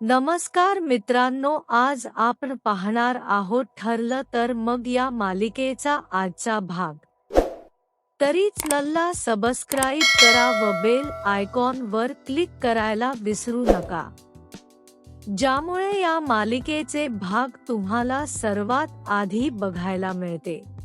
नमस्कार मित्रांनो आज आपण पाहणार आहोत ठरलं तर मग या मालिकेचा आजचा भाग. तरीच नल्ला सबस्क्राईब करा व बेल आयकॉन वर क्लिक करायला विसरू नका. ज्यामुळे या मालिकेचे भाग तुम्हाला सर्वात आधी बघायला मिळते.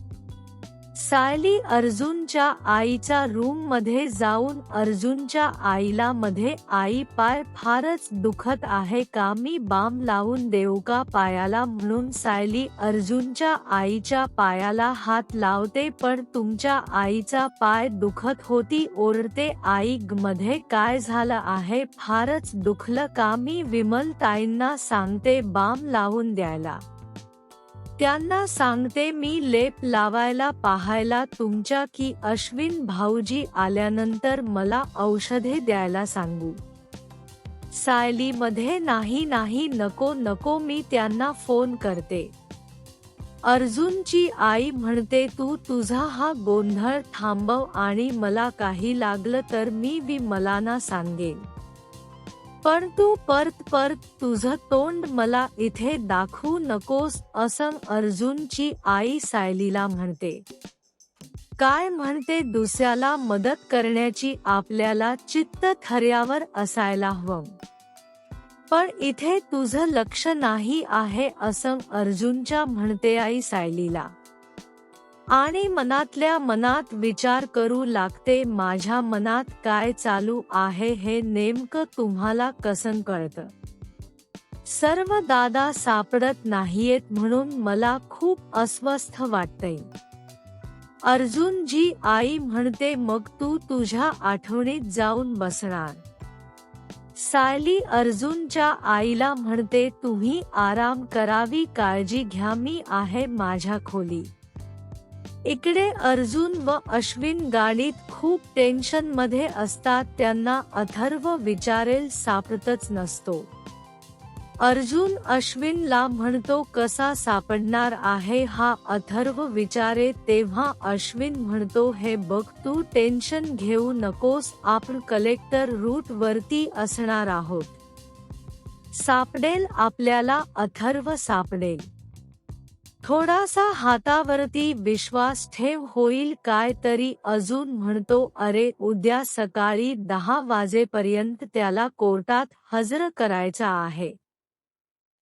सायली अर्जुनच्या आईच्या रूममध्ये जाऊन अर्जुनच्या आईला मध्ये आई पाय फारच दुखत आहे का? मी बाम लावून देऊ का पायाला? म्हणून सायली अर्जुनच्या आईच्या पायाला हात लावते पण तुमच्या आईचा पाय दुखत होती ओरडते. आई मध्ये काय झालं आहे? फारच दुखलं का? मी विमल ताईंना सांगते बाम लावून द्यायला. त्यांना सांगते मी लेप लावायला पाहायला तुमच्या की अश्विन भाऊजी आल्यानंतर मला औषधे द्यायला सांगू. सायलीमध्ये नाही नाही नको नको मी त्यांना फोन करते. अर्जुनची आई म्हणते तू तुझा हा गोंधळ थांबव आणि मला काही लागलं तर मी वि मलाना सांगेन. पण तू परत परत तुझं तोंड मला इथे दाखवू नकोस असं अर्जुनची आई सायलीला म्हणते. काय म्हणते दुसऱ्याला मदत करण्याची आपल्याला चित्त थर्यावर असायला हवं. पण इथे तुझं लक्ष नाही आहे असं अर्जुनच्या म्हणते आई सायलीला. आणि मनातल्या मनात विचार करू लागते माझ्या मनात काय चालू आहे हे नेमकं तुम्हाला कसं कळतं? सर्व दादा सापडत नाहीयेत म्हणून मला खूप अस्वस्थ वाटतंय. अर्जुनजी आई म्हणते मग तू तुझ्या आठवणीत जाऊन बसणार. सायली अर्जुनच्या आईला म्हणते तुम्ही आराम करावी काळजी घ्या मी आहे माझ्या खोली. इकडे अर्जुन व अश्विन गाडीत खूप टेन्शनमध्ये असतात त्यांना अथर्व विचारेल सापडतच नसतो. अर्जुन अश्विनला म्हणतो कसा सापडणार आहे हा अथर्व विचारे? तेव्हा अश्विन म्हणतो हे बघ तू टेन्शन घेऊ नकोस आपण कलेक्टर रूट वरती असणार आहोत. सापडेल आपल्याला अथर्व सापडेल. थोडासा हातावरती विश्वास ठेव होईल काय तरी अजून म्हणतो अरे उद्या सकाळी दहा वाजेपर्यंत त्याला कोर्टात हजर करायचा आहे.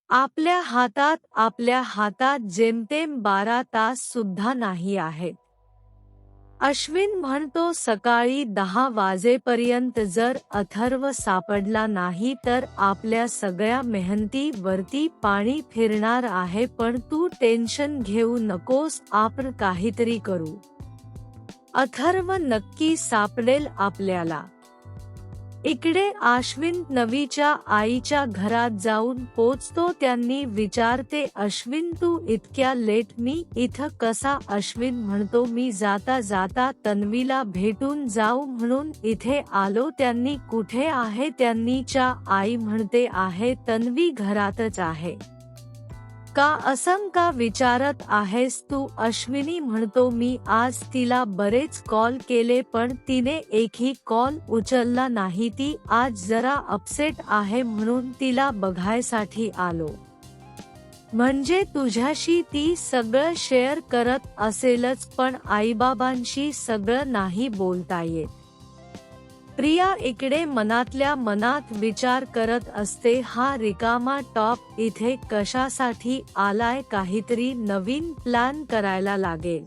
आपल्या हातात आपल्या हातात जेमतेम बारा तास सुद्धा नाही आहेत. अश्विन म्हणतो सकाळी दहा वाजेपर्यंत जर अथर्व सापडला नाही तर आपल्या सगळ्या मेहनती वरती पाणी फिरणार आहे पण तू टेन्शन घेऊ नकोस आपण काहीतरी करू. अथर्व नक्की सापडेल आपल्याला. इकडे अश्विन नवीच्या आईच्या घरात जाऊन पोचतो त्यांनी विचारते अश्विन तू इतक्या लेट मी इथं कसा अश्विन म्हणतो मी जाता जाता तन्वीला भेटून जाऊ म्हणून इथे आलो त्यांनी कुठे आहे? त्यांनीच्या आई म्हणते आहे तन्वी घरातच आहे. का असं का विचारत आहेस तू? अश्विनी म्हणतो मी आज तिला बरेच कॉल केले पण तिने एकही कॉल उचलला नाही. ती आज जरा अपसेट आहे म्हणून तिला बघायसाठी आलो. म्हणजे तुझ्याशी ती सगळं शेअर करत असेलच पण आईबाबांशी सगळं नाही बोलता येत. प्रिया इकडे मनातल्या मनात विचार करत असते हा रिकामा टॉप इथे कशासाठी आलाय? काहीतरी नवीन प्लॅन करायला लागेल.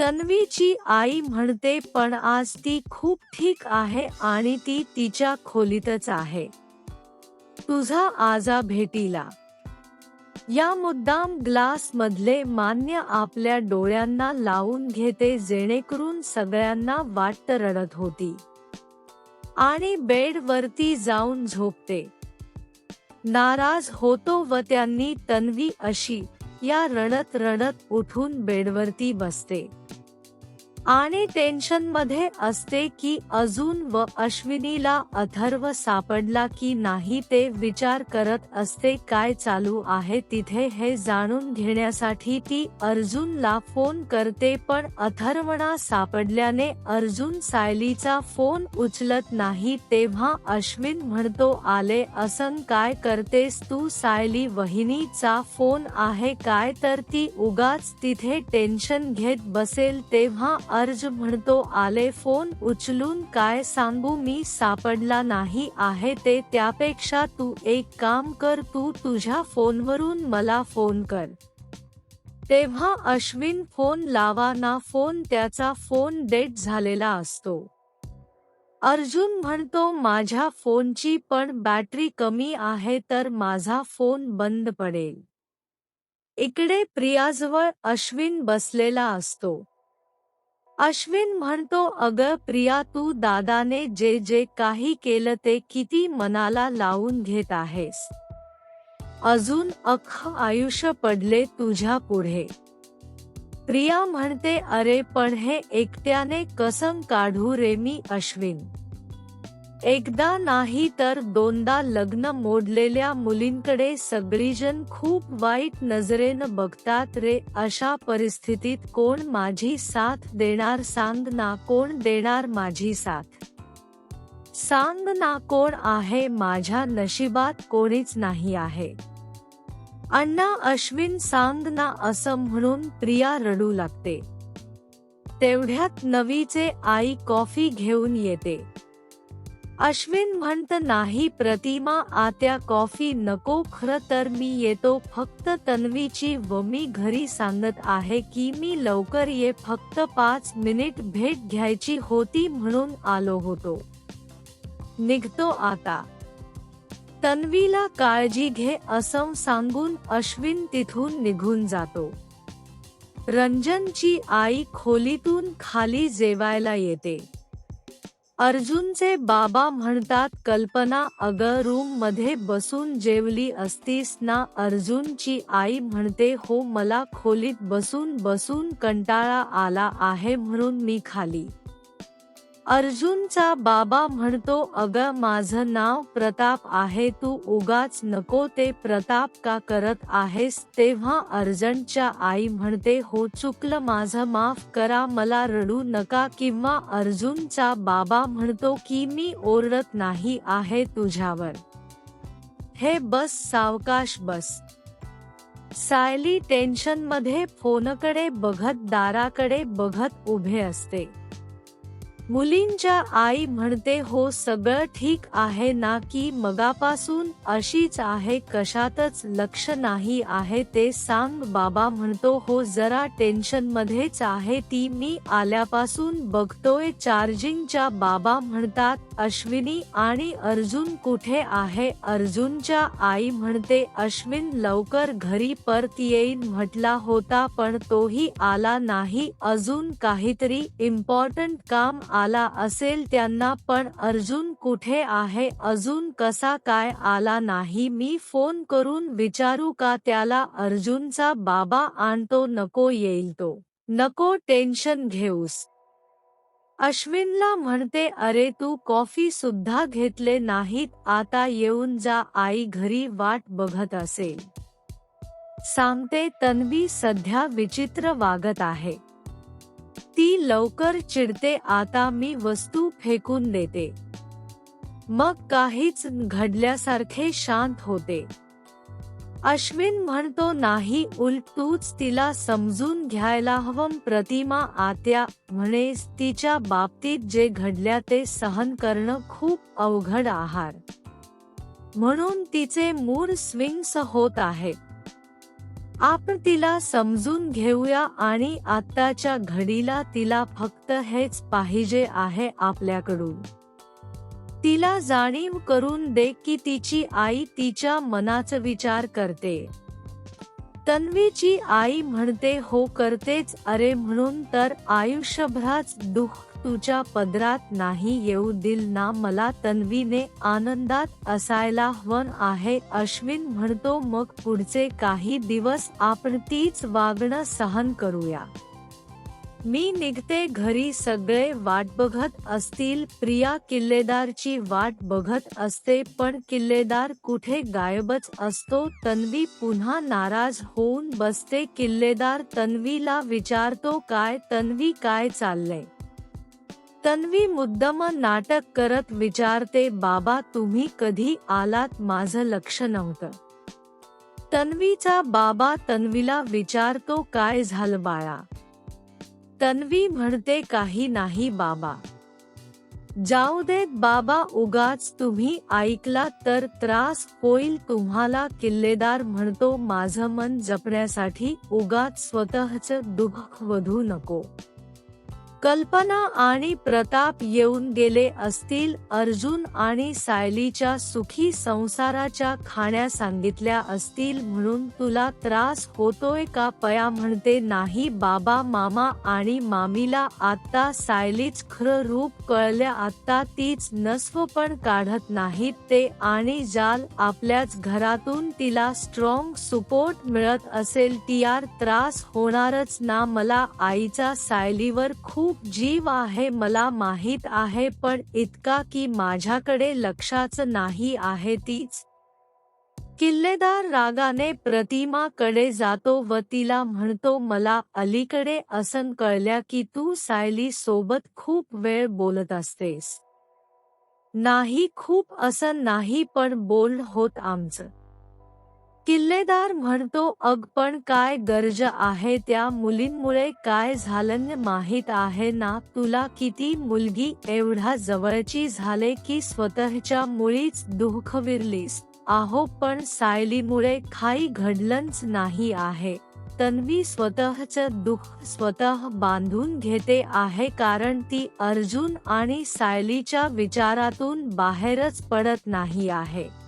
तन्वीची आई म्हणते पण आज ती खूप ठीक आहे आणि ती तिच्या खोलीतच आहे. तुझा आजा भेटीला. या मुद्दाम ग्लास मधले मान्य आपल्या डोळ्यांना लावून घेते जेणेकरून सगळ्यांना वाटत रडत होती. आणि बेडवरती जाऊन झोपते. नाराज होतो व त्यांनी तन्वी अशी या रडत रडत उठून बेडवरती बसते. आणि टेन्शनमध्ये असते की अजून व अश्विनीला अथर्व सापडला की नाही ते विचार करत असते काय चालू आहे तिथे हे जाणून घेण्यासाठी ती अर्जुनला फोन करते पण अथर्वणा सापडल्याने अर्जुन सायलीचा फोन उचलत नाही तेव्हा अश्विन म्हणतो आले असन काय करतेस तू? सायली वहिनीचा फोन आहे काय तर ती उगाच तिथे टेन्शन घेत बसेल तेव्हा अर्ज म्हणतो आले फोन उचलून काय सांगू मी सापडला नाही आहे ते त्यापेक्षा तू एक काम कर तू तुझ्या फोनवरून मला फोन कर. तेव्हा अश्विन फोन लावा ना फोन त्याचा फोन डेट झालेला असतो. अर्जुन म्हणतो माझ्या फोनची पण बॅटरी कमी आहे तर माझा फोन बंद पडेल. इकडे प्रियाजवळ अश्विन बसलेला असतो. अश्विन म्हणतो अग प्रिया तू दादाने जे जे काही केलं ते किती मनाला लावून घेत आहेस. अजून अख्ख आयुष्य पडले तुझ्या पुढे. प्रिया म्हणते अरे पण हे एकट्याने कसम काढू रे मी अश्विन? एकदा नाही तर दोनदा लग्न मोडलेल्या मुलींकडे सगळीजण खूप वाईट नजरेनं बघतात रे अशा परिस्थितीत कोण माझी साथ देणार सांग ना कोण देणार माझी साथ. सांग ना कोण आहे माझ्या नशिबात कोणीच नाही आहे. अण्णा अश्विन सांग ना असं म्हणून प्रिया रडू लागते. तेवढ्यात नवीचे आई कॉफी घेऊन येते. अश्विन म्हणत नाही प्रतिमा आत्या कॉफी नको खर तर मी येतो फक्त तन्वीची व मी घरी सांगत आहे की मी लवकर ये फक्त पाच मिनिट भेट घ्यायची होती म्हणून आलो होतो. निघतो आता. तन्वीला काळजी घे असं सांगून अश्विन तिथून निघून जातो. रंजनची आई खोलीतून खाली जेवायला येते. अर्जुनचे बाबा म्हणतात कल्पना अग रूममध्ये बसून जेवली असतीस ना अर्जुनची आई म्हणते हो मला खोलीत बसून बसून कंटाळा आला आहे म्हणून मी खाली अर्जुनचा बाबा म्हणतो अग माझं नाव प्रताप आहे तू उगाच नको ते प्रताप का करत आहेस? तेव्हा अर्जंटच्या आई म्हणते हो चुकलं माझं माफ करा मला रडू नका. किंवा अर्जुनचा बाबा म्हणतो की मी ओरडत नाही आहे तुझ्यावर. हे बस सावकाश बस. सायली टेन्शनमध्ये फोनकडे बघत दाराकडे बघत उभे असते. मुलींच्या आई म्हणते हो सगळं ठीक आहे ना की मगापासून अशीच आहे कशातच लक्ष नाही आहे ते सांग. बाबा म्हणतो हो जरा टेन्शन मध्येच आहे ती मी आल्यापासून बघतोय चार्जिंगच्या. बाबा म्हणतात अश्विनी आणि अर्जुन कुठे आहे? अर्जुनच्या आई म्हणते अश्विन लवकर घरी परत येईन म्हटला होता पण तोही आला नाही. अजून काहीतरी इम्पॉर्टंट काम आला असेल त्यांना पण अर्जुन कुठे आहे? अजून कसा काय आला नाही? मी फोन करून विचारू का त्याला? अर्जुनचा बाबा आणतो नको येईल तो. नको टेन्शन घेऊस. अश्विनला म्हणते अरे तू कॉफी सुद्धा घेतले नाहीत आता येऊन जा आई घरी वाट बघत असेल. सांगते तन्वी सध्या विचित्र वागत आहे. ती लवकर चिडते आता मी वस्तू फेकून देते. मग काहीच घडल्यासारखे शांत होते. अश्विन म्हणतो नाही उलट तूच तिला समजून घ्यायला हवं प्रतिमा आत्या म्हणे. तिच्या बाबतीत जे घडल्या ते सहन करणं खूप अवघड आहार. म्हणून तिचे मूड स्विंग्स होत आहेत आपण तिला समजून घेऊया आणि आत्ताच्या घडीला तिला फक्त हेच पाहिजे आहे आपल्याकडून. तिला जाणीव करून दे की तिची आई तिच्या मनाचा विचार करते. तन्वीची आई म्हणते हो करतेच. अरे म्हणून तर आयुष्यभराच दुःख तुझ्या पदरात नाही येऊ दिल ना मला तन्वीने आनंदात असायला हवन आहे. अश्विन म्हणतो मग पुढचे काही दिवस आपण तीच वागणं सहन करूया. मी निघते घरी सगळे वाट बघत असतील. प्रिया किल्लेदारची वाट बघत असते पण किल्लेदार कुठे गायबच असतो. तन्वी पुन्हा नाराज होऊन बसते. किल्लेदार तन्वीला विचारतो काय तन्वी काय चाललंय? तन्वी मुद्दम नाटक करत विचारते बाबा तुम्ही कधी आलात? माझं लक्ष नव्हतं. तन्वीचा बाबा तन्वीला विचारतो काय झालं बाळा? तन्वी म्हणते काही नाही बाबा. जाऊ देत बाबा उगाच तुम्ही ऐकला तर त्रास होईल तुम्हाला किल्लेदार म्हणतो माझं मन जपण्यासाठी उगाच स्वतःच दुःख वधू नको. कल्पना आणि प्रताप येऊन गेले असतील अर्जुन आणि सायलीच्या सुखी संसाराच्या खाण्या सांगितल्या असतील म्हणून तुला त्रास होतोय का पया म्हणते नाही बाबा मामा आणि मामीला आता सायलीच खरं रूप कळल्या आता तीच नस्व पण काढत नाहीत ते आणि जाल आपल्याच घरातून तिला स्ट्रॉंग सपोर्ट मिळत असेल टियार त्रास होणारच ना मला आईचा सायलीवर खूप खूप जीव आहे मला माहीत आहे पण इतका की माझ्याकडे लक्षाच नाही आहे तीच. किल्लेदार रागाने प्रतिमाकडे जातो व तिला म्हणतो मला अलीकडे असं कळल्या की तू सायली सोबत खूप वेळ बोलत असतेस. नाही खूप असं नाही पण बोल होत आमचं. किल्लेदार म्हणतो अग पण काय गरज आहे त्या मुलींमुळे? काय झालं माहीत आहे ना? तुला किती मुलगी एवढा जवळची झाले की स्वतःच्या मुळीच दुःख विरलीस? आहो पण सायलीमुळे काही घडलंच नाही आहे. तन्वी स्वतःच दुःख स्वतः बांधून घेते आहे कारण ती अर्जुन आणि सायलीच्या विचारातून बाहेरच पडत नाही आहे.